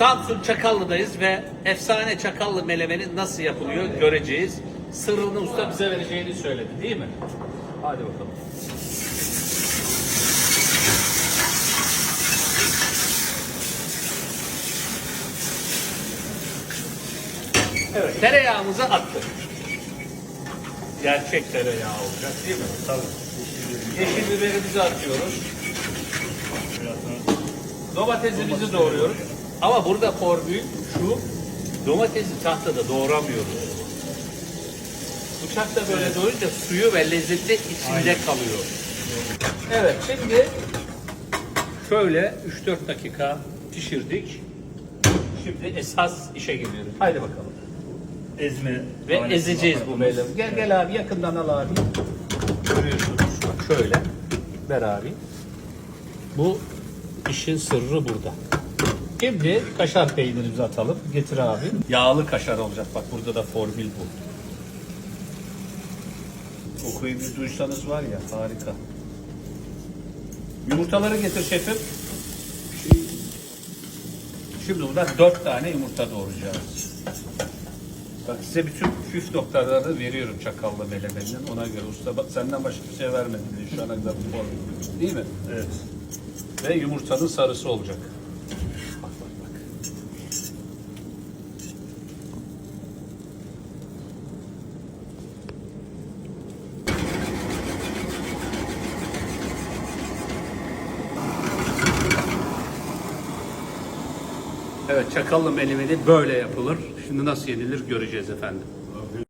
Samsun Çakallı'dayız ve efsane Çakallı melemeni nasıl yapılıyor göreceğiz. Sırrını usta bize vereceğini söyledi değil mi? Hadi bakalım. Evet, tereyağımızı attık. Gerçek tereyağı olacak değil mi? Tabii. Yeşil biberimizi atıyoruz. Domatesimizi doğruyoruz. Ama burada formül şu, domatesi tahtada doğramıyoruz. Bıçakta böyle doğrayınca suyu ve lezzeti içinde kalıyor. Evet, şimdi şöyle 3-4 dakika pişirdik. Şimdi esas işe geliyoruz. Haydi bakalım. Ezme. Ve tanesi ezeceğiz bu meyve. Gel gel abi yakından al abi. Görüyorsunuz. Şöyle. Ver abi. Bu işin sırrı burada. Şimdi kaşar peynirimizi atalım. Getir abi. Yağlı kaşar olacak. Bak burada da formül bu. Kokuyu bir duysanız var ya harika. Yumurtaları getir şefim. Şimdi burada dört tane yumurta doğrayacağız. Bak size bütün püf noktalarını veriyorum çakallı melemeninden. Ona göre usta senden başka bir şey vermedim diye şu ana kadar bu formül. Değil mi? Evet. Ve yumurtanın sarısı olacak. Evet çakallı melemeni böyle yapılır. Şimdi nasıl yenilir göreceğiz efendim.